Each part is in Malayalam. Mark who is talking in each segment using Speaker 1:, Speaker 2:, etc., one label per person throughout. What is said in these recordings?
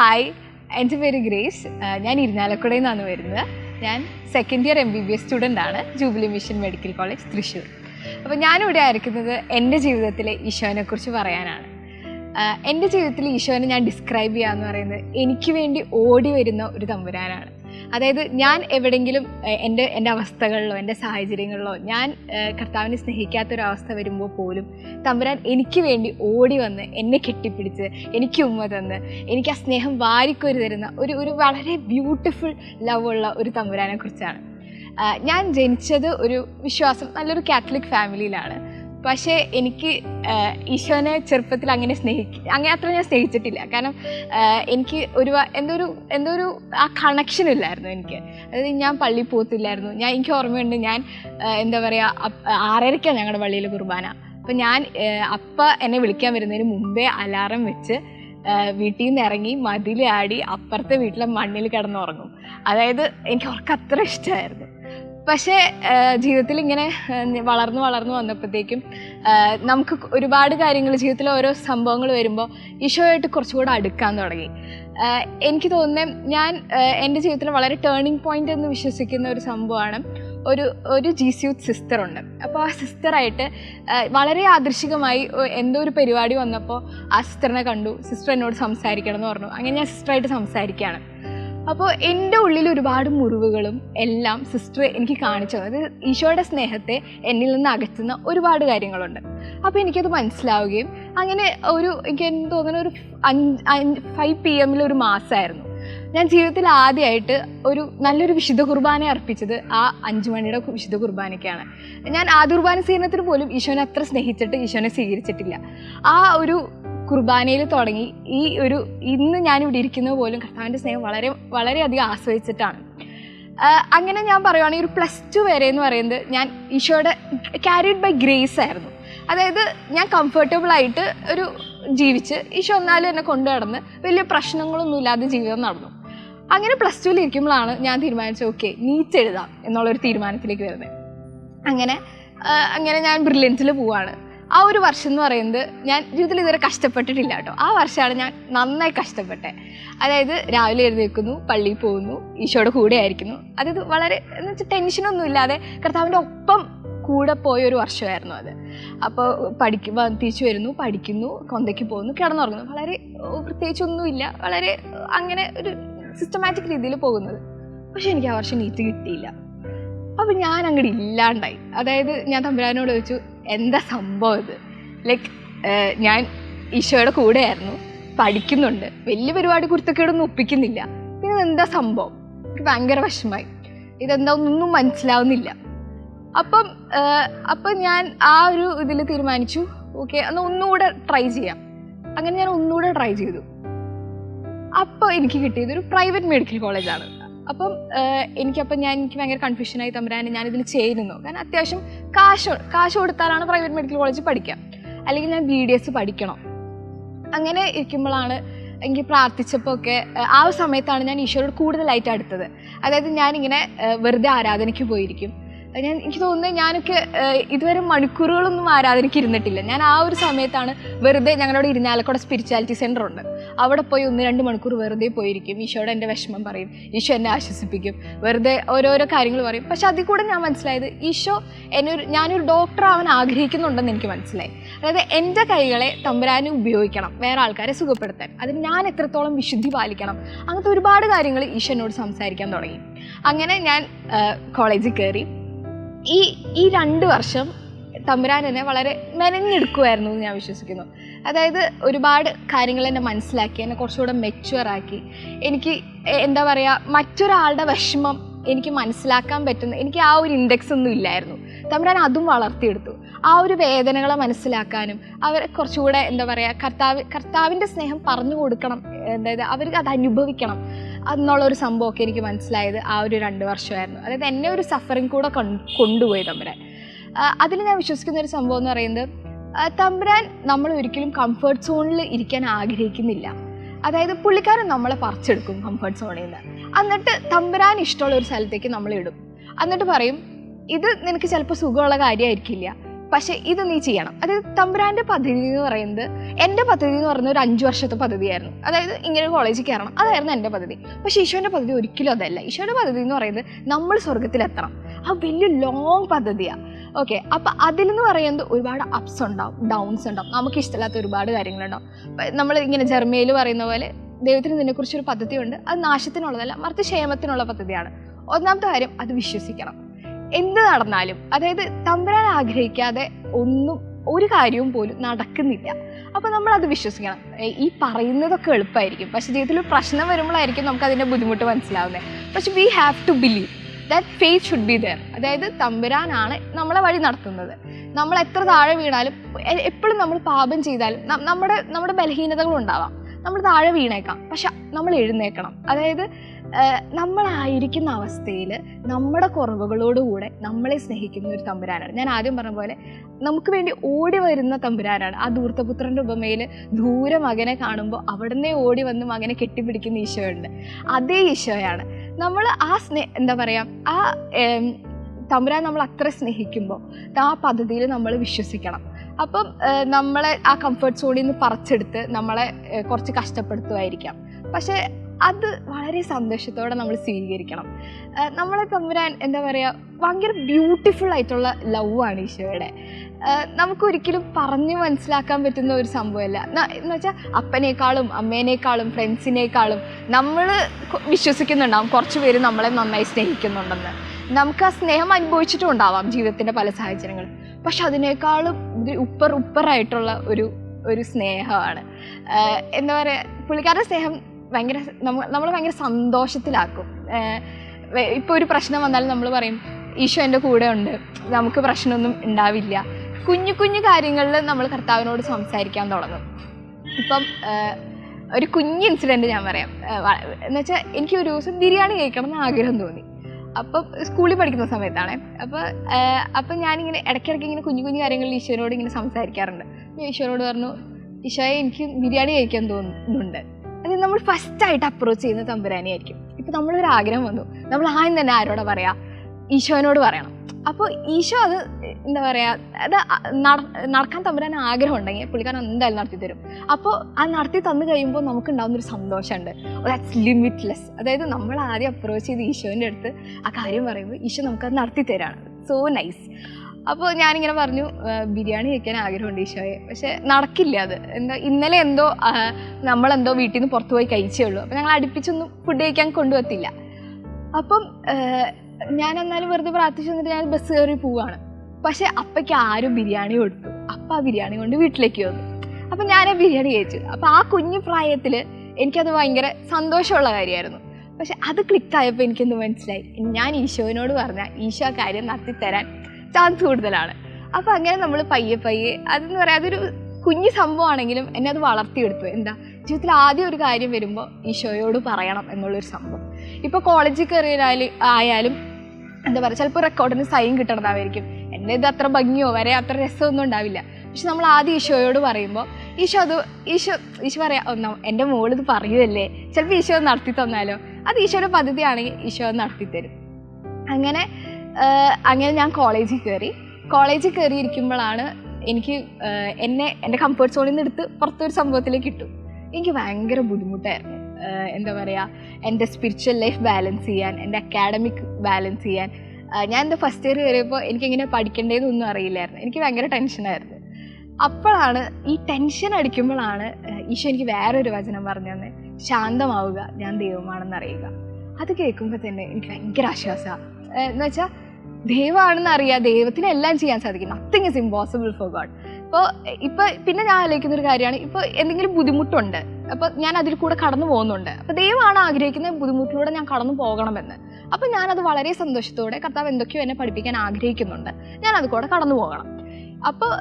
Speaker 1: ഹായ് എന്റെ പേര് ഗ്രേസ്. ഞാൻ ഇരിഞ്ഞാലക്കുടയിൽ നിന്നാണ് വരുന്നത്. ഞാൻ second year M B B S student ആണ് jubilee mission medical college Thrissur. അപ്പോൾ ഞാനിവിടെ ആയിരിക്കുന്നത് എന്റെ ജീവിതത്തിലെ ഈശോനെക്കുറിച്ച് പറയാനാണ്. എന്റെ ജീവിതത്തിൽ ഈശോനെ ഞാൻ ഡിസ്ക്രൈബ് ചെയ്യാന്ന് പറയുന്നത് എനിക്ക് വേണ്ടി ഓടി വരുന്ന ഒരു തമ്പുരാനാണ്. അതായത് ഞാൻ എവിടെയെങ്കിലും എന്റെ എന്റെ അവസ്ഥകളിലോ എന്റെ സാഹചര്യങ്ങളിലോ ഞാൻ കർത്താവിനെ സ്നേഹിക്കാത്തൊരവസ്ഥ വരുമ്പോൾ പോലും തമ്പുരാൻ എനിക്ക് വേണ്ടി ഓടി വന്ന് എന്നെ കെട്ടിപ്പിടിച്ച് എനിക്ക് ഉമ്മ തന്ന് എനിക്ക് ആ സ്നേഹം വാരിക്കൊരു തരുന്ന ഒരു ഒരു വളരെ ബ്യൂട്ടിഫുൾ ലവ് ഉള്ള ഒരു തമ്പുരാനെ കുറിച്ചാണ് ഞാൻ ജനിച്ചത് ഒരു വിശ്വാസം നല്ലൊരു കാത്തലിക് ഫാമിലിയിലാണ് പക്ഷേ എനിക്ക് ഈശോനെ ചെറുപ്പത്തിൽ അങ്ങനെ സ്നേഹിക്ക അങ്ങനെ അത്ര ഞാൻ സ്നേഹിച്ചിട്ടില്ല. കാരണം എനിക്ക് ഒരു എന്തോ ഒരു എന്തോ ഒരു ആ കണക്ഷൻ ഇല്ലായിരുന്നു എനിക്ക്. അതായത് ഞാൻ പള്ളി പോകത്തില്ലായിരുന്നു. ഞാൻ എനിക്ക് ഓർമ്മയുണ്ട് ഞാൻ എന്താ പറയുക ആറരയ്ക്കാണ് ഞങ്ങളുടെ പള്ളിയിൽ കുർബാന. അപ്പം ഞാൻ അപ്പ എന്നെ വിളിക്കാൻ വരുന്നതിന് മുമ്പേ അലാറം വെച്ച് വീട്ടിൽ നിന്ന് ഇറങ്ങി മതിലാടി അപ്പുറത്തെ വീട്ടിലെ മണ്ണിൽ കിടന്നുറങ്ങും. അതായത് എനിക്ക് അവർക്ക് അത്ര ഇഷ്ടമായിരുന്നു പക്ഷേ ജീവിതത്തിൽ ഇങ്ങനെ വളർന്നു വളർന്നു വന്നപ്പോഴത്തേക്കും നമുക്ക് ഒരുപാട് കാര്യങ്ങൾ ജീവിതത്തിൽ ഓരോ സംഭവങ്ങൾ വരുമ്പോൾ ഈശോയായിട്ട് കുറച്ചുകൂടെ അടുക്കാൻ തുടങ്ങി. എനിക്ക് തോന്നുന്നത് ഞാൻ എന്റെ ജീവിതത്തിൽ വളരെ ടേണിംഗ് പോയിന്റ് എന്ന് വിശ്വസിക്കുന്ന ഒരു സംഭവമാണ് ഒരു ഒരു ജി സി യൂത്ത് സിസ്റ്റർ ഉണ്ട് അപ്പോൾ ആ സിസ്റ്ററായിട്ട് വളരെ ആദർശികമായി എന്തോ ഒരു പരിപാടി വന്നപ്പോൾ ആ സിസ്റ്ററിനെ കണ്ടു. സിസ്റ്റർ എന്നോട് സംസാരിക്കണം എന്ന് പറഞ്ഞു. അങ്ങനെ ഞാൻ സിസ്റ്ററായിട്ട് സംസാരിക്കുകയാണ്. അപ്പോൾ എന്റെ ഉള്ളിൽ ഒരുപാട് മുറിവുകളും എല്ലാം സിസ്റ്റർ എനിക്ക് കാണിച്ചു. അത് ഈശോയുടെ സ്നേഹത്തെ എന്നിൽ നിന്ന് അകറ്റുന്ന ഒരുപാട് കാര്യങ്ങളുണ്ട്. അപ്പോൾ എനിക്കത് മനസ്സിലാവുകയും അങ്ങനെ ഒരു എനിക്ക് എന്ന് തോന്നുന്ന ഒരു അഞ്ച് ഫൈവ് പി എമ്മിൽ ഒരു മാസമായിരുന്നു. ഞാൻ ജീവിതത്തിൽ ആദ്യമായിട്ട് ഒരു നല്ലൊരു വിശുദ്ധ കുർബാന അർപ്പിച്ചത് ആ അഞ്ചു മണിയുടെ വിശുദ്ധ കുർബാനയ്ക്കാണ്. ഞാൻ ആ കുർബാന സ്വീകരണത്തിന് പോലും ഈശോനെ അത്ര സ്നേഹിച്ചിട്ട് ഈശോനെ സ്വീകരിച്ചിട്ടില്ല. ആ ഒരു കുർബാനയിൽ തുടങ്ങി. ഈ ഒരു ഇന്ന് ഞാനിവിടെ ഇരിക്കുന്നത് പോലും കർത്താവിന്റെ സ്നേഹം വളരെ വളരെയധികം ആസ്വദിച്ചിട്ടാണ്. അങ്ങനെ ഞാൻ പറയുവാണെങ്കിൽ ഒരു പ്ലസ് ടു വരെ എന്ന് പറയുന്നത് ഞാൻ ഈശോയുടെ ക്യാരിഡ് ബൈ ഗ്രേസ് ആയിരുന്നു. അതായത് ഞാൻ കംഫർട്ടബിൾ ആയിട്ട് ഒരു ജീവിച്ച് ഈശോ എന്നാലും എന്നെ കൊണ്ടു നടന്ന് വലിയ പ്രശ്നങ്ങളൊന്നും ഇല്ലാതെ ജീവിതം നടന്നു. അങ്ങനെ പ്ലസ് ടുവിൽ ഇരിക്കുമ്പോഴാണ് ഞാൻ തീരുമാനിച്ചത് ഓക്കെ നീറ്റ് എഴുതാം എന്നുള്ളൊരു തീരുമാനത്തിലേക്ക് വരുന്നത്. അങ്ങനെ അങ്ങനെ ഞാൻ ബ്രില്യൻസിൽ പോവാണ്. ആ ഒരു വർഷം എന്ന് പറയുന്നത് ഞാൻ ജീവിതത്തിൽ ഇതുവരെ കഷ്ടപ്പെട്ടിട്ടില്ല കേട്ടോ. ആ വർഷമാണ് ഞാൻ നന്നായി കഷ്ടപ്പെട്ടെ. അതായത് രാവിലെ എഴുന്നേൽക്കുന്നു പള്ളിയിൽ പോകുന്നു ഈശോയുടെ കൂടെ ആയിരിക്കുന്നു. അതായത് വളരെ എന്ന് വെച്ചാൽ ടെൻഷനൊന്നും ഇല്ലാതെ കർത്താവിന്റെ ഒപ്പം കൂടെ പോയ ഒരു വർഷമായിരുന്നു അത്. അപ്പോൾ പഠിക്കും തിരിച്ചു വരുന്നു പഠിക്കുന്നു കൊന്തയ്ക്ക് പോകുന്നു കിടന്നുറങ്ങുന്നു. വളരെ പ്രത്യേകിച്ചൊന്നുമില്ല വളരെ അങ്ങനെ ഒരു സിസ്റ്റമാറ്റിക് രീതിയിൽ പോകുന്നത്. പക്ഷെ എനിക്ക് ആ വർഷം നീറ്റ് കിട്ടിയില്ല. അപ്പോൾ ഞാൻ അങ്ങോട്ട് ഇല്ലാണ്ടായി. അതായത് ഞാൻ തമ്പുരാനോട് ചോദിച്ചു എന്താ സംഭവം ഇത്? ലൈക്ക് ഞാൻ ഈശോയുടെ കൂടെയായിരുന്നു പഠിക്കുന്നുണ്ട്. വലിയ പരിപാടി കുരുത്തക്കേടൊന്നും ഒപ്പിക്കുന്നില്ല. പിന്നെ എന്താ സംഭവം? എനിക്ക് ഭയങ്കര വിഷമായി ഇതെന്താ ഒന്നും മനസ്സിലാവുന്നില്ല. അപ്പം അപ്പം ഞാൻ ആ ഒരു ഇതിൽ തീരുമാനിച്ചു. ഓക്കെ എന്നാൽ ഒന്നുകൂടെ ട്രൈ ചെയ്യാം. അങ്ങനെ ഞാൻ ഒന്നുകൂടെ ട്രൈ ചെയ്തു. അപ്പോൾ എനിക്ക് കിട്ടിയത് ഒരു പ്രൈവറ്റ് മെഡിക്കൽ കോളേജാണ് അപ്പം എനിക്കപ്പം ഞാൻ എനിക്ക് ഭയങ്കര കൺഫ്യൂഷനായി തമ്പുരാനെ ഇതിൽ ചേരുന്നു. കാരണം അത്യാവശ്യം കാശ് കാശ് കൊടുത്താലാണ് പ്രൈവറ്റ് മെഡിക്കൽ കോളേജ് പഠിക്കാം. അല്ലെങ്കിൽ ഞാൻ ബി ഡി എസ് പഠിക്കണം. അങ്ങനെ ഇരിക്കുമ്പോഴാണ് എനിക്ക് പ്രാർത്ഥിച്ചപ്പോൾ ഒക്കെ ആ സമയത്താണ് ഞാൻ ഈശോയോട് കൂടുതലായിട്ട് അടുത്തത്. അതായത് ഞാനിങ്ങനെ വെറുതെ ആരാധനയ്ക്ക് പോയിരിക്കും. ഞാൻ എനിക്ക് തോന്നുന്നത് ഞാനൊക്കെ ഇതുവരെ മണിക്കൂറുകളൊന്നും ആരാധനയ്ക്ക് ഇരുന്നിട്ടില്ല ഞാൻ ആ ഒരു സമയത്താണ് വെറുതെ ഞങ്ങളുടെ ഇരിഞ്ഞാലക്കുട സ്പിരിച്വാലിറ്റി സെന്റർ ഉണ്ട്. അവിടെ പോയി ഒന്ന് രണ്ട് മണിക്കൂർ വെറുതെ പോയിരിക്കും. ഈശോയുടെ എന്റെ വിഷമം പറയും. ഈശോ എന്നെ ആശ്വസിപ്പിക്കും. വെറുതെ ഓരോരോ കാര്യങ്ങൾ പറയും. പക്ഷെ അതിൽ കൂടെ ഞാൻ മനസ്സിലായത് ഈശോ എന്നൊരു ഞാനൊരു ഡോക്ടർ ആവാൻ ആഗ്രഹിക്കുന്നുണ്ടെന്ന് എനിക്ക് മനസ്സിലായി. അതായത് എന്റെ കൈകളെ തമ്പുരാനും ഉപയോഗിക്കണം. വേറെ ആൾക്കാരെ സുഖപ്പെടുത്താൻ. അതിന് ഞാൻ എത്രത്തോളം വിശുദ്ധി പാലിക്കണം. അങ്ങനത്തെ ഒരുപാട് കാര്യങ്ങൾ ഈശോ എന്നോട് സംസാരിക്കാൻ തുടങ്ങി. അങ്ങനെ ഞാൻ കോളേജിൽ കയറി. ഈ ഈ രണ്ട് വർഷം തമ്പുരാൻ എന്നെ വളരെ മെനഞ്ഞെടുക്കുമായിരുന്നു എന്ന് ഞാൻ വിശ്വസിക്കുന്നു. അതായത് ഒരുപാട് കാര്യങ്ങൾ എന്നെ മനസ്സിലാക്കി എന്നെ കുറച്ചുകൂടെ മെച്ചുവറാക്കി എനിക്ക് എന്താ പറയുക മറ്റൊരാളുടെ വിഷമം എനിക്ക് മനസ്സിലാക്കാൻ പറ്റുന്ന എനിക്ക് ആ ഒരു ഇൻഡെക്സ് ഒന്നും ഇല്ലായിരുന്നു. തമ്പുരാൻ അതും വളർത്തിയെടുത്തു. ആ ഒരു വേദനകളെ മനസ്സിലാക്കാനും അവരെ കുറച്ചുകൂടെ എന്താ പറയുക കർത്താവ് കർത്താവിന്റെ സ്നേഹം പറഞ്ഞു കൊടുക്കണം അതായത് അവർക്ക് അത് അനുഭവിക്കണം. എന്നുള്ള ഒരു സംഭവമൊക്കെ എനിക്ക് മനസ്സിലായത് ആ ഒരു രണ്ട് വർഷമായിരുന്നു. അതായത് എന്നെ ഒരു സഫറിങ് കൂടെ കൊണ്ടുപോയി തമ്പുരാൻ. അതിൽ ഞാൻ വിശ്വസിക്കുന്ന ഒരു സംഭവം എന്ന് പറയുന്നത് തമ്പുരാൻ നമ്മൾ ഒരിക്കലും കംഫർട്ട് സോണിൽ ഇരിക്കാൻ ആഗ്രഹിക്കുന്നില്ല. അതായത് പുള്ളിക്കാരൻ നമ്മളെ പറിച്ചെടുക്കും കംഫർട്ട് സോണിൽ നിന്ന് എന്നിട്ട് തമ്പുരാൻ ഇഷ്ടമുള്ള ഒരു സ്ഥലത്തേക്ക് നമ്മൾ ഇടും. എന്നിട്ട് പറയും ഇത് നിനക്ക് ചിലപ്പോൾ സുഖമുള്ള കാര്യമായിരിക്കില്ല പക്ഷെ ഇത് നീ ചെയ്യണം. അതായത് തമ്പുരാന്റെ പദ്ധതി എന്ന് പറയുന്നത് എന്റെ പദ്ധതി എന്ന് പറയുന്നത് ഒരു അഞ്ച് വർഷത്തെ പദ്ധതിയായിരുന്നു. അതായത് ഇങ്ങനെ കോളേജിൽ കയറണം. അതായിരുന്നു എന്റെ പദ്ധതി. പക്ഷേ ഈശോന്റെ പദ്ധതി ഒരിക്കലും അതല്ല. ഈശോയുടെ പദ്ധതി എന്ന് പറയുന്നത് നമ്മൾ സ്വർഗത്തിലെത്തണം ആ വലിയ ലോങ് പദ്ധതിയാണ് ഓക്കെ അപ്പം അതിലെന്ന് പറയുന്നത് ഒരുപാട് അപ്സ് ഉണ്ടാവും ഡൗൺസ് ഉണ്ടാവും. നമുക്ക് ഇഷ്ടമില്ലാത്ത ഒരുപാട് കാര്യങ്ങളുണ്ടാവും. നമ്മൾ ഇങ്ങനെ ജർമ്മയിൽ പറയുന്ന പോലെ ദൈവത്തിന് ഇതിനെക്കുറിച്ചൊരു പദ്ധതിയുണ്ട്. അത് നാശത്തിനുള്ളതല്ല മറിച്ച് ക്ഷേമത്തിനുള്ള പദ്ധതിയാണ്. ഒന്നാമത്തെ കാര്യം അത് വിശ്വസിക്കണം. എന്ത് നടന്നാലും അതായത് തമ്പുരാൻ ആഗ്രഹിക്കാതെ ഒന്നും ഒരു കാര്യവും പോലും നടക്കുന്നില്ല. അപ്പോൾ നമ്മൾ അത് വിശ്വസിക്കണം. ഈ പറയുന്നതൊക്കെ എളുപ്പമായിരിക്കും പക്ഷേ ജീവിതത്തിൽ പ്രശ്നം വരുമ്പോഴായിരിക്കും നമുക്ക് അതിന്റെ ബുദ്ധിമുട്ട് മനസ്സിലാവുന്നത് പക്ഷെ we have to believe that faith should be there അതായത് തമ്പുരാനാണ് നമ്മളെ വഴി നടത്തുന്നത്. നമ്മൾ എത്ര താഴെ വീണാലും എപ്പോഴും നമ്മൾ പാപം ചെയ്താലും നമ്മുടെ നമ്മുടെ ബലഹീനതകൾ ഉണ്ടാവാം. നമ്മൾ താഴെ വീണേക്കാം. പക്ഷെ നമ്മൾ എഴുന്നേക്കണം. അതായത് നമ്മളായിരിക്കുന്ന അവസ്ഥയിൽ നമ്മുടെ കുറവുകളോടുകൂടെ നമ്മളെ സ്നേഹിക്കുന്ന ഒരു തമ്പുരാനാണ്. ഞാൻ ആദ്യം പറഞ്ഞ പോലെ നമുക്ക് വേണ്ടി ഓടി വരുന്ന തമ്പുരാനാണ്. ആ ധൂർത്തപുത്രന്റെ ഉപമയിൽ ദൂരെ മകനെ കാണുമ്പോൾ അവിടുന്ന് ഓടി വന്ന് മകനെ കെട്ടിപ്പിടിക്കുന്ന ഈശോയുണ്ട്. അതേ ഈശോയാണ്. നമ്മൾ ആ സ്നേ എന്താ പറയുക ആ തമ്പുരാൻ നമ്മൾ അത്ര സ്നേഹിക്കുമ്പോൾ ആ പദ്ധതിയിൽ നമ്മൾ വിശ്വസിക്കണം. അപ്പം നമ്മളെ ആ കംഫർട്ട് സോണിൽ നിന്ന് പറിച്ചെടുത്ത് നമ്മളെ കുറച്ച് കഷ്ടപ്പെടുത്തുമായിരിക്കാം പക്ഷേ അത് വളരെ സന്തോഷത്തോടെ നമ്മൾ സ്വീകരിക്കണം. നമ്മളെ തമ്പുരാൻ എന്താ പറയുക ഭയങ്കര ബ്യൂട്ടിഫുൾ ആയിട്ടുള്ള ലവ് ആണ് ഈശോയുടെ. നമുക്കൊരിക്കലും പറഞ്ഞു മനസ്സിലാക്കാൻ പറ്റുന്ന ഒരു സംഭവമല്ല. എന്ന് വെച്ചാൽ അപ്പനേക്കാളും അമ്മേനേക്കാളും ഫ്രണ്ട്സിനേക്കാളും നമ്മൾ വിശ്വസിക്കുന്നുണ്ടാവും. കുറച്ച് പേര് നമ്മളെ നന്നായി സ്നേഹിക്കുന്നുണ്ടെന്ന്. നമുക്ക് ആ സ്നേഹം അനുഭവിച്ചിട്ടും ഉണ്ടാവാം ജീവിതത്തിന്റെ പല സാഹചര്യങ്ങളും പക്ഷെ അതിനേക്കാളും ഉപ്പർ ഉപ്പറായിട്ടുള്ള ഒരു ഒരു സ്നേഹമാണ്. എന്താ പറയുക പുള്ളിക്കാരുടെ സ്നേഹം ഭയങ്കര നമ്മൾ ഭയങ്കര സന്തോഷത്തിലാക്കും. ഇപ്പോൾ ഒരു പ്രശ്നം വന്നാൽ നമ്മൾ പറയും ഈശോ എന്റെ കൂടെ ഉണ്ട് നമുക്ക് പ്രശ്നമൊന്നും ഉണ്ടാവില്ല. കുഞ്ഞു കുഞ്ഞു കാര്യങ്ങളിൽ നമ്മൾ കർത്താവിനോട് സംസാരിക്കാൻ തുടങ്ങും. ഇപ്പം ഒരു കുഞ്ഞ് ഇൻസിഡന്റ് ഞാൻ പറയാം. എന്ന് വെച്ചാൽ എനിക്ക് ഒരു ദിവസം ബിരിയാണി കഴിക്കണം എന്ന് ആഗ്രഹം തോന്നി. അപ്പം സ്കൂളിൽ പഠിക്കുന്ന സമയത്താണ്. അപ്പോൾ അപ്പം ഞാനിങ്ങനെ ഇടയ്ക്കിടയ്ക്ക് ഇങ്ങനെ കുഞ്ഞു കുഞ്ഞു കാര്യങ്ങളിൽ ഈശോനോട് ഇങ്ങനെ സംസാരിക്കാറുണ്ട്. ഞാൻ ഈശോനോട് പറഞ്ഞു ഈശോയെ എനിക്ക് ബിരിയാണി കഴിക്കാൻ തോന്നുന്നുണ്ട്. അത് നമ്മൾ ഫസ്റ്റായിട്ട് അപ്രോച്ച് ചെയ്യുന്ന തമ്പുരാനെ ആയിരിക്കും. ഇപ്പം നമ്മളൊരു ആഗ്രഹം വന്നു. നമ്മൾ ആദ്യം തന്നെ ആരോടാ പറയാ? ഈശോനോട് പറയണം. അപ്പോൾ ഈശോ അത് എന്താ പറയുക അത് നടക്കാൻ തമ്പുരാൻ ആഗ്രഹം ഉണ്ടെങ്കിൽ പുള്ളിക്കാരൻ എന്തായാലും നടത്തി തരും. അപ്പോൾ ആ നടത്തി തന്നു കഴിയുമ്പോൾ നമുക്ക് ഉണ്ടാകുന്നൊരു സന്തോഷമുണ്ട്. ദാറ്റ്സ് ലിമിറ്റ്ലെസ് അതായത് നമ്മൾ ആദ്യം അപ്രോച്ച് ചെയ്ത് ഈശോന്റെ അടുത്ത് ആ കാര്യം പറയുമ്പോൾ ഈശോ നമുക്കത് നടത്തി തരാണ്. സോ നൈസ് അപ്പോൾ ഞാനിങ്ങനെ പറഞ്ഞു ബിരിയാണി കഴിക്കാൻ ആഗ്രഹമുണ്ട് ഈശോയെ. പക്ഷേ നടക്കില്ല അത്. എന്താ ഇന്നലെ എന്തോ നമ്മളെന്തോ വീട്ടിൽ നിന്ന് പുറത്തു പോയി കഴിച്ചേ ഉള്ളൂ. അപ്പോൾ ഞങ്ങൾ അടുപ്പിച്ചൊന്നും ഫുഡ് കഴിക്കാൻ കൊണ്ടുവത്തില്ല. അപ്പം ഞാൻ എന്നാലും വെറുതെ പ്രാർത്ഥിച്ചു വന്നിട്ട് ഞാൻ ബസ് കയറി പോവാണ്. പക്ഷെ അപ്പയ്ക്ക് ആരും ബിരിയാണി കൊടുത്തു. അപ്പ ആ ബിരിയാണി കൊണ്ട് വീട്ടിലേക്ക് വന്നു. അപ്പം ഞാൻ ആ ബിരിയാണി കഴിച്ചു അപ്പം ആ കുഞ്ഞു പ്രായത്തിൽ എനിക്കത് ഭയങ്കര സന്തോഷമുള്ള കാര്യമായിരുന്നു. പക്ഷെ അത് ക്ലിക്കായപ്പോൾ എനിക്കൊന്ന് മനസ്സിലായി? ഞാൻ ഈശോവിനോട് പറഞ്ഞാൽ ഈശോ ആ കാര്യം നടത്തിത്തരാൻ ചാൻസ് കൂടുതലാണ്. അപ്പോൾ അങ്ങനെ നമ്മൾ പയ്യെ പയ്യെ അതെന്ന് പറയാം അതൊരു കുഞ്ഞു സംഭവമാണെങ്കിലും എന്നെ അത് വളർത്തിയെടുത്തു. എന്താ? ജീവിതത്തിൽ ആദ്യം ഒരു കാര്യം വരുമ്പോൾ ഈശോയോട് പറയണം എന്നുള്ളൊരു സംഭവം. ഇപ്പോൾ കോളേജിൽ കയറിയാലും ആയാലും എന്താ പറയുക ചിലപ്പോൾ റെക്കോർഡിന് സൈൻ കിട്ടണതായിരിക്കും. എന്റെ ഇത് അത്ര ഭംഗിയോ വരെ അത്ര രസമൊന്നും ഉണ്ടാവില്ല. പക്ഷെ നമ്മൾ ആദ്യം ഈശോയോട് പറയുമ്പോൾ ഈശോ അത് ഈശോ ഈശോ പറയാം ഒന്നാം എന്റെ മോളിത് പറയുമല്ലേ ചിലപ്പോൾ ഈശോ നടത്തി തന്നാലോ? അത് ഈശോയുടെ പദ്ധതിയാണെങ്കിൽ ഈശോ നടത്തിത്തരും നടത്തി തരും. അങ്ങനെ അങ്ങനെ ഞാൻ കോളേജിൽ കയറി. കോളേജിൽ കയറിയിരിക്കുമ്പോഴാണ് എനിക്ക് എന്നെ എന്റെ കംഫർട്ട് സോണിൽ നിന്ന് എടുത്ത് പുറത്തൊരു സംഭവത്തിലേക്ക് ഇട്ടു. എനിക്ക് ഭയങ്കര ബുദ്ധിമുട്ടായിരുന്നു. എന്താ പറയുക എന്റെ സ്പിരിച്വൽ ലൈഫ് ബാലൻസ് ചെയ്യാൻ എന്റെ അക്കാഡമിക് ബാലൻസ് ചെയ്യാൻ. ഞാൻ എന്റെ ഫസ്റ്റ് ഇയർ കയറിയപ്പോൾ എനിക്കിങ്ങനെ പഠിക്കേണ്ടതെന്നൊന്നും അറിയില്ലായിരുന്നു. എനിക്ക് ഭയങ്കര ടെൻഷനായിരുന്നു അപ്പോഴാണ് ഈ ടെൻഷൻ അടിക്കുമ്പോഴാണ് ഈശോ എനിക്ക് വേറൊരു വചനം പറഞ്ഞു തന്നെ ശാന്തമാവുക ഞാൻ ദൈവമാണെന്ന് അറിയുക അത് കേൾക്കുമ്പോൾ തന്നെ എനിക്ക് ഭയങ്കര ആശ്വാസമാണ് എന്ന് വെച്ചാൽ ദൈവമാണെന്ന് അറിയാം ദൈവത്തിന് എല്ലാം ചെയ്യാൻ സാധിക്കും. Nothing is impossible for God ഇപ്പോൾ ഇപ്പോൾ പിന്നെ ഞാൻ ആലോചിക്കുന്ന ഒരു കാര്യമാണ്. ഇപ്പോൾ എന്തെങ്കിലും ബുദ്ധിമുട്ടുണ്ട്. അപ്പോൾ ഞാൻ അതിൽ കൂടെ കടന്നു പോകുന്നുണ്ട്. അപ്പോൾ ദൈവമാണ് ആഗ്രഹിക്കുന്ന ബുദ്ധിമുട്ടിലൂടെ ഞാൻ കടന്നു പോകണമെന്ന്. അപ്പോൾ ഞാനത് വളരെ സന്തോഷത്തോടെ കർത്താവ് എന്തൊക്കെയോ എന്നെ പഠിപ്പിക്കാൻ ആഗ്രഹിക്കുന്നുണ്ട്. ഞാൻ അത് കൂടെ കടന്നു പോകണം. അപ്പോൾ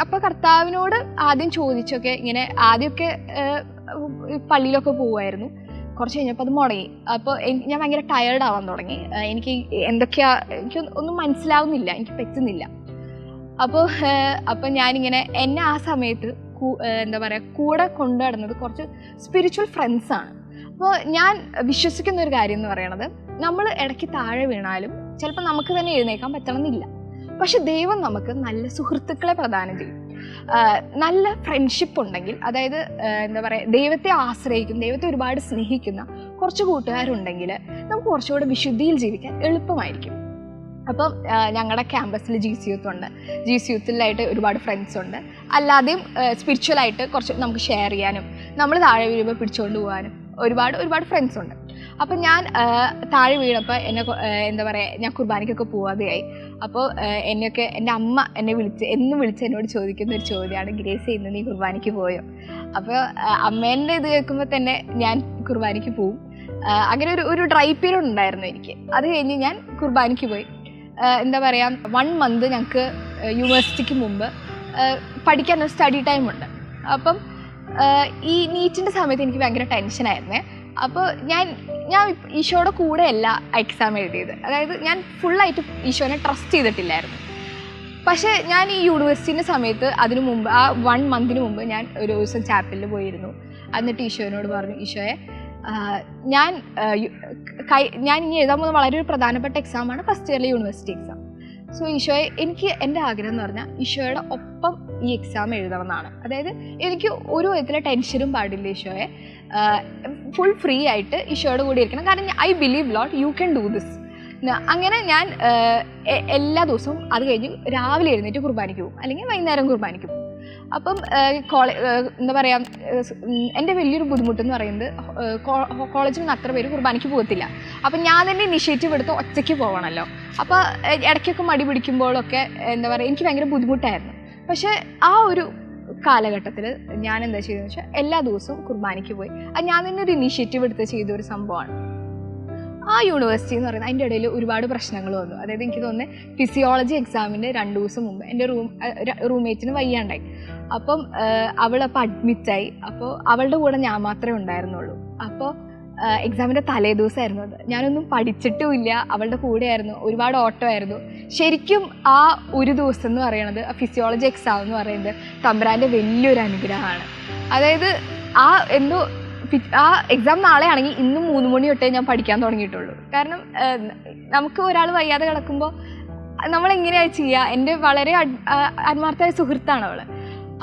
Speaker 1: അപ്പോൾ കർത്താവിനോട് ആദ്യം ചോദിച്ചൊക്കെ ഇങ്ങനെ ആദ്യമൊക്കെ പള്ളിയിലൊക്കെ പോവുമായിരുന്നു. കുറച്ച് കഴിഞ്ഞപ്പോൾ അത് മുടങ്ങി. അപ്പോൾ ഞാൻ ഭയങ്കര ടയേർഡ് ആവാൻ തുടങ്ങി. എനിക്ക് എന്തൊക്കെയാ എനിക്ക് ഒന്നും മനസ്സിലാവുന്നില്ല. എനിക്ക് പറ്റുന്നില്ല. അപ്പോൾ അപ്പോൾ ഞാനിങ്ങനെ എന്നെ ആ സമയത്ത് എന്താ പറയുക കൂടെ കൊണ്ടു നടന്നത് കുറച്ച് സ്പിരിച്വൽ ഫ്രണ്ട്സാണ് അപ്പോൾ ഞാൻ വിശ്വസിക്കുന്ന ഒരു കാര്യം എന്ന് പറയണത് നമ്മൾ ഇടയ്ക്ക് താഴെ വീണാലും ചിലപ്പോൾ നമുക്ക് തന്നെ എഴുന്നേക്കാൻ പറ്റണമെന്നില്ല. പക്ഷെ ദൈവം നമുക്ക് നല്ല സുഹൃത്തുക്കളെ പ്രദാനം ചെയ്യും. നല്ല ഫ്രണ്ട്ഷിപ്പ് ഉണ്ടെങ്കിൽ അതായത് എന്താ പറയുക ദൈവത്തെ ആശ്രയിക്കും ദൈവത്തെ ഒരുപാട് സ്നേഹിക്കുന്ന കുറച്ച് കൂട്ടുകാരുണ്ടെങ്കിൽ നമുക്ക് കുറച്ചുകൂടെ വിശുദ്ധിയിൽ ജീവിക്കാൻ എളുപ്പമായിരിക്കും. അപ്പം ഞങ്ങളുടെ ക്യാമ്പസിൽ ജി സി യൂത്ത് ഉണ്ട്. ജി സി യൂത്തിലായിട്ട് ഒരുപാട് ഫ്രണ്ട്സ് ഉണ്ട്. അല്ലാതെയും സ്പിരിച്വലായിട്ട് കുറച്ച് നമുക്ക് ഷെയർ ചെയ്യാനും നമ്മൾ താഴെ വീഴുമ്പോൾ പിടിച്ചുകൊണ്ട് പോകാനും ഒരുപാട് ഒരുപാട് ഫ്രണ്ട്സ് ഉണ്ട്. അപ്പം ഞാൻ താഴെ വീണപ്പോൾ എന്നെ എന്താ പറയുക ഞാൻ കുർബാനയ്ക്കൊക്കെ പോവാതെയായി. അപ്പോൾ എന്നെയൊക്കെ എന്റെ അമ്മ എന്നെ വിളിച്ച് എന്നും വിളിച്ച് എന്നോട് ചോദിക്കുന്ന ഒരു ചോദ്യമാണ് ഗ്രേസ് ഇന്ന് നീ കുർബാനയ്ക്ക് പോയോ? അപ്പോൾ അമ്മേന്റെ ഇത് കേൾക്കുമ്പോൾ തന്നെ ഞാൻ കുർബാനയ്ക്ക് പോവും. അങ്ങനെ ഒരു ഒരു ഡ്രൈ പീരീഡ് ഉണ്ടായിരുന്നു എനിക്ക്. അത് കഴിഞ്ഞ് ഞാൻ കുർബാനയ്ക്ക് പോയി. എന്താ പറയുക വൺ മന്ത് ഞങ്ങൾക്ക് യൂണിവേഴ്സിറ്റിക്ക് മുമ്പ് പഠിക്കാൻ സ്റ്റഡി ടൈം ഉണ്ട്. അപ്പം ഈ നീറ്റിന്റെ സമയത്ത് എനിക്ക് ഭയങ്കര ടെൻഷനായിരുന്നേ അപ്പോൾ ഞാൻ ഞാൻ ഈശോയുടെ കൂടെയല്ല എക്സാം എഴുതിയത്. അതായത് ഞാൻ ഫുള്ളായിട്ട് ഈശോനെ ട്രസ്റ്റ് ചെയ്തിട്ടില്ലായിരുന്നു. പക്ഷേ ഞാൻ ഈ യൂണിവേഴ്സിറ്റിന്റെ സമയത്ത് അതിനു മുമ്പ് ആ വൺ മന്തിന് മുമ്പ് ഞാൻ ഒരു ദിവസം ചാപ്പലിൽ പോയിരുന്നു. എന്നിട്ട് ഈശോനോട് പറഞ്ഞു ഈശോയെ ഞാൻ കൈ ഞാൻ ഇനി എഴുതാൻ പോകുന്ന വളരെ ഒരു പ്രധാനപ്പെട്ട എക്സാമാണ് ഫസ്റ്റ് ഇയറിലെ യൂണിവേഴ്സിറ്റി എക്സാം സോ ഈശോയെ എനിക്ക് എന്റെ ആഗ്രഹം എന്ന് പറഞ്ഞാൽ ഈശോയുടെ ഒപ്പം ഈ എക്സാം എഴുതണം എന്നാണ് അതായത് എനിക്ക് ഒരു വിധത്തിലെ ടെൻഷനും പാടില്ല ഈശോയെ. ഫുൾ ഫ്രീ ആയിട്ട് ഈശോയുടെ കൂടി ഇരിക്കണം. കാരണം I believe Lord you can do this അങ്ങനെ ഞാൻ എല്ലാ ദിവസവും അത് കഴിഞ്ഞ് രാവിലെ എഴുന്നേറ്റ് കുർബാനയ്ക്ക് പോകും. അല്ലെങ്കിൽ വൈകുന്നേരം കുർബാനയ്ക്ക് പോകും. അപ്പം കോളേ എന്താ പറയുക എന്റെ വലിയൊരു ബുദ്ധിമുട്ടെന്ന് പറയുന്നത് കോളേജിൽ നിന്ന് അത്ര പേര് കുർബാനയ്ക്ക് പോകത്തില്ല. അപ്പം ഞാൻ തന്നെ ഇനിഷ്യേറ്റീവ് എടുത്ത് ഒറ്റയ്ക്ക് പോകണമല്ലോ. അപ്പോൾ ഇടയ്ക്കൊക്കെ മടി പിടിക്കുമ്പോഴൊക്കെ എന്താ പറയുക എനിക്ക് ഭയങ്കര ബുദ്ധിമുട്ടായിരുന്നു. പക്ഷേ ആ ഒരു കാലഘട്ടത്തിൽ ഞാൻ എന്താ ചെയ്തതെന്ന് വെച്ചാൽ എല്ലാ ദിവസവും കുർബാനയ്ക്ക് പോയി. അത് ഞാൻ തന്നെ ഒരു ഇനീഷ്യേറ്റീവ് എടുത്ത് ചെയ്ത ഒരു സംഭവമാണ്. ആ യൂണിവേഴ്സിറ്റി എന്ന് പറയുന്നത് അതിന്റെ ഇടയിൽ ഒരുപാട് പ്രശ്നങ്ങൾ വന്നു. അതായത് എനിക്ക് തോന്നുന്നത് ഫിസിയോളജി എക്സാമിന്റെ രണ്ട് ദിവസം മുമ്പ് എന്റെ റൂം റൂംമേറ്റിന് വയ്യാണ്ടായി. അപ്പം അവളപ്പോൾ അഡ്മിറ്റായി അപ്പോൾ അവളുടെ കൂടെ ഞാൻ മാത്രമേ ഉണ്ടായിരുന്നുള്ളൂ. അപ്പോൾ എക്സാമിന്റെ തലേ ദിവസമായിരുന്നു അത്. ഞാനൊന്നും പഠിച്ചിട്ടുമില്ല. അവളുടെ കൂടെയായിരുന്നു. ഒരുപാട് ഓട്ടോ ആയിരുന്നു ശരിക്കും ആ ഒരു ദിവസം എന്ന് പറയുന്നത് ഫിസിയോളജി എക്സാം എന്ന് പറയുന്നത് തമ്പ്രാന്റെ വലിയൊരു അനുഗ്രഹമാണ്. അതായത് ആ എന്തോ ആ എക്സാം നാളെ ആണെങ്കിൽ ഇന്നും മൂന്ന് മണി തൊട്ടേ ഞാൻ പഠിക്കാൻ തുടങ്ങിയിട്ടുള്ളൂ. കാരണം നമുക്ക് ഒരാൾ വയ്യാതെ കിടക്കുമ്പോൾ നമ്മളെങ്ങനെയാ ചെയ്യുക എന്റെ വളരെ ആത്മാർത്ഥമായ സുഹൃത്താണ് അവൾ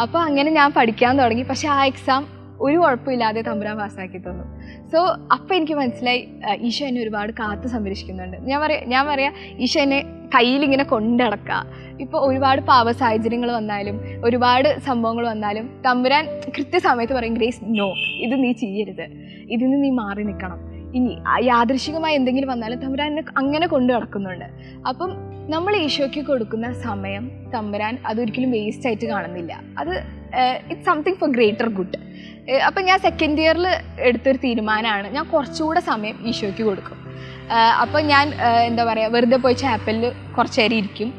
Speaker 1: അപ്പോൾ അങ്ങനെ ഞാൻ പഠിക്കാൻ തുടങ്ങി. പക്ഷേ ആ എക്സാം ഒരു കുഴപ്പമില്ലാതെ തമ്പുരാൻ പാസ്സാക്കി തന്നു സോ അപ്പം എനിക്ക് മനസ്സിലായി ഈശോ എന്നെ ഒരുപാട് കാത്തു സംരക്ഷിക്കുന്നുണ്ട്. ഞാൻ പറയാം ഞാൻ പറയാം ഈശോ എന്നെ കയ്യിലിങ്ങനെ കൊണ്ടടക്കുക ഇപ്പോൾ ഒരുപാട് പാവ സാഹചര്യങ്ങൾ വന്നാലും ഒരുപാട് സംഭവങ്ങൾ വന്നാലും തമ്പുരാൻ കൃത്യസമയത്ത് പറയും ഗ്രേസ് നോ ഇത് നീ ചെയ്യരുത്. ഇതിന് നീ മാറി നിൽക്കണം. ഇനി യാദൃശികമായി എന്തെങ്കിലും വന്നാലും തമ്പുരാൻ അങ്ങനെ കൊണ്ടു നടക്കുന്നുണ്ട് അപ്പം നമ്മൾ ഈശോയ്ക്ക് കൊടുക്കുന്ന സമയം തമ്പരാൻ അതൊരിക്കലും വേസ്റ്റ് ആയിട്ട് കാണുന്നില്ല. അത് it's something for greater good അപ്പം ഞാൻ സെക്കൻഡ് ഇയറിൽ എടുത്തൊരു തീരുമാനമാണ്. ഞാൻ കുറച്ചുകൂടെ സമയം ഈശോയ്ക്ക് കൊടുക്കും. അപ്പം ഞാൻ എന്താ പറയുക വെറുതെ പോയി ചാപ്പലിൽ കുറച്ച് നേരം ഇരിക്കും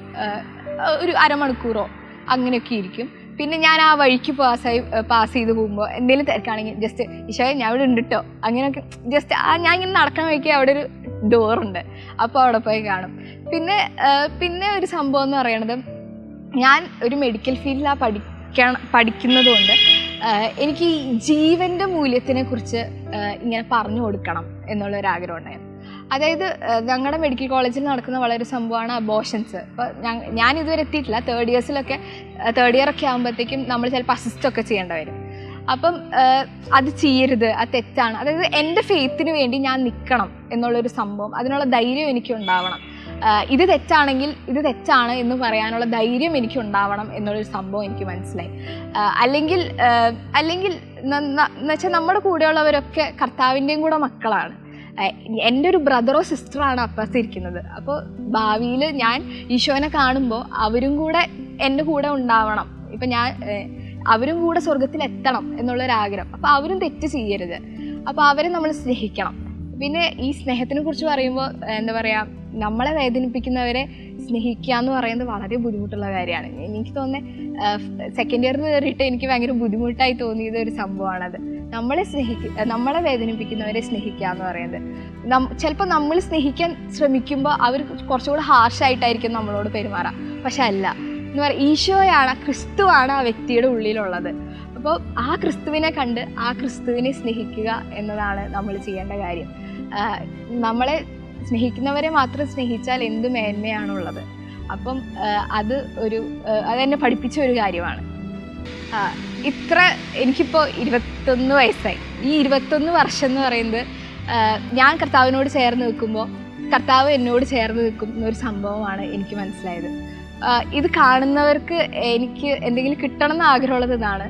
Speaker 1: ഒരു അരമണിക്കൂറോ അങ്ങനെയൊക്കെ ഇരിക്കും. പിന്നെ ഞാൻ ആ വഴിക്ക് പാസ്സായി പാസ് ചെയ്ത് പോകുമ്പോൾ എന്തെങ്കിലും തിരക്കാണെങ്കിൽ ജസ്റ്റ് ഈശോയെ ഞാൻ ഇവിടെ ഉണ്ട് കേട്ടോ അങ്ങനെയൊക്കെ ജസ്റ്റ് ആ ഞാൻ ഇങ്ങനെ നടക്കാൻ വഴിക്ക് അവിടെ ഒരു ഡോറുണ്ട് അപ്പോൾ അവിടെ പോയി കാണും. പിന്നെ പിന്നെ ഒരു സംഭവം എന്ന് പറയുന്നത് ഞാൻ ഒരു മെഡിക്കൽ ഫീൽഡിലാണ് പഠിക്കണം പഠിക്കുന്നത് കൊണ്ട് എനിക്ക് ഈ ജീവന്റെ മൂല്യത്തിനെ കുറിച്ച് ഇങ്ങനെ പറഞ്ഞു കൊടുക്കണം എന്നുള്ളൊരാഗ്രഹം ഉണ്ടായിരുന്നു അതായത് ഞങ്ങളുടെ മെഡിക്കൽ കോളേജിൽ നടക്കുന്ന വളരെ സംഭവമാണ് അബോഷൻസ് അപ്പോൾ ഞാൻ ഇതുവരെ എത്തിയിട്ടില്ല. തേർഡ് ഇയേഴ്സിലൊക്കെ തേർഡ് ഇയർ ഒക്കെ ആകുമ്പോഴത്തേക്കും നമ്മൾ ചിലപ്പോൾ അസിസ്റ്റൊക്കെ ചെയ്യേണ്ടി വരും. അപ്പം അത് ചെയ്യരുത് അത് തെറ്റാണ്. അതായത് എന്റെ ഫെയ്ത്തിന് വേണ്ടി ഞാൻ നിൽക്കണം എന്നുള്ളൊരു സംഭവം അതിനുള്ള ധൈര്യം എനിക്ക് ഉണ്ടാവണം ഇത് തെറ്റാണെങ്കിൽ ഇത് തെറ്റാണ് എന്ന് പറയാനുള്ള ധൈര്യം എനിക്ക് ഉണ്ടാവണം എന്നുള്ളൊരു സംഭവം എനിക്ക് മനസ്സിലായി. അല്ലെങ്കിൽ അല്ലെങ്കിൽ എന്നുവെച്ചാൽ നമ്മുടെ കൂടെയുള്ളവരൊക്കെ കർത്താവിന്റെയും കൂടെ മക്കളാണ്. എന്റെ ഒരു ബ്രദറോ സിസ്റ്ററാണ് അപ്പുറത്ത് ഇരിക്കുന്നത് അപ്പോൾ ഭാവിയിൽ ഞാൻ ഈശോനെ കാണുമ്പോൾ അവരും കൂടെ എന്റെ കൂടെ ഉണ്ടാവണം. ഇപ്പം ഞാൻ അവരും കൂടെ സ്വർഗത്തിൽ എത്തണം എന്നുള്ളൊരാഗ്രഹം. അപ്പോൾ അവരും തെറ്റ് ചെയ്യരുത്. അപ്പോൾ അവരെ നമ്മൾ സ്നേഹിക്കണം. പിന്നെ ഈ സ്നേഹത്തിനെ കുറിച്ച് പറയുമ്പോൾ എന്താ പറയുക നമ്മളെ വേദനിപ്പിക്കുന്നവരെ സ്നേഹിക്കുക എന്ന് പറയുന്നത് വളരെ ബുദ്ധിമുട്ടുള്ള കാര്യമാണ്. എനിക്ക് തോന്നുന്നത് സെക്കൻഡ് ഇയറിൽ കയറിയിട്ട് എനിക്ക് ഭയങ്കര ബുദ്ധിമുട്ടായി തോന്നിയത് ഒരു സംഭവമാണത്. നമ്മളെ സ്നേഹിക്ക നമ്മളെ വേദനിപ്പിക്കുന്നവരെ സ്നേഹിക്കുക എന്ന് പറയുന്നത്. ചിലപ്പോൾ നമ്മൾ സ്നേഹിക്കാൻ ശ്രമിക്കുമ്പോൾ അവർ കുറച്ചുകൂടെ ഹാർഷായിട്ടായിരിക്കും നമ്മളോട് പെരുമാറാം പക്ഷെ അല്ല എന്ന് പറയുക ഈശോയാണ് ക്രിസ്തുവാണ് ആ വ്യക്തിയുടെ ഉള്ളിലുള്ളത്. അപ്പോൾ ആ ക്രിസ്തുവിനെ കണ്ട് ആ ക്രിസ്തുവിനെ സ്നേഹിക്കുക എന്നതാണ് നമ്മൾ ചെയ്യേണ്ട കാര്യം. നമ്മളെ സ്നേഹിക്കുന്നവരെ മാത്രം സ്നേഹിച്ചാൽ എന്ത് മേന്മയാണുള്ളത്? അപ്പം അത് ഒരു അതെന്നെ പഠിപ്പിച്ച ഒരു കാര്യമാണ്. ഇത്ര എനിക്കിപ്പോൾ ഇരുപത്തൊന്ന് വയസ്സായി. ഈ ഇരുപത്തൊന്ന് വർഷം എന്ന് പറയുന്നത് ഞാൻ കർത്താവിനോട് ചേർന്ന് നിൽക്കുമ്പോൾ കർത്താവ് എന്നോട് ചേർന്ന് നിൽക്കുന്ന ഒരു സംഭവമാണ് എനിക്ക് മനസ്സിലായത്. ഇത് കാണുന്നവർക്ക് എനിക്ക് എന്തെങ്കിലും കിട്ടണം എന്ന് ആഗ്രഹമുള്ളത് ഇതാണ്.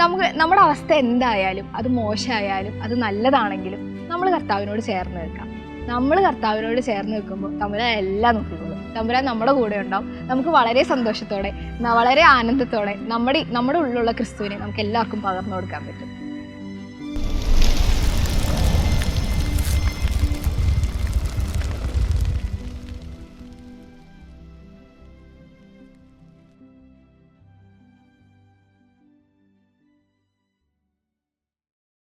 Speaker 1: നമുക്ക് നമ്മുടെ അവസ്ഥ എന്തായാലും അത് മോശമായാലും അത് നല്ലതാണെങ്കിലും നമ്മൾ കർത്താവിനോട് ചേർന്ന് നിൽക്കാം. നമ്മൾ കർത്താവിനോട് ചേർന്ന് നിൽക്കുമ്പോൾ തമ്പുരാൻ എല്ലാം നോക്കിക്കോളും. തമ്പുരാൻ നമ്മുടെ കൂടെ ഉണ്ടാവും. നമുക്ക് വളരെ സന്തോഷത്തോടെ വളരെ ആനന്ദത്തോടെ നമ്മുടെ നമ്മുടെ ഉള്ളിലുള്ള ക്രിസ്തുവിനെ നമുക്ക് എല്ലാവർക്കും പകർന്നു കൊടുക്കാൻ പറ്റും.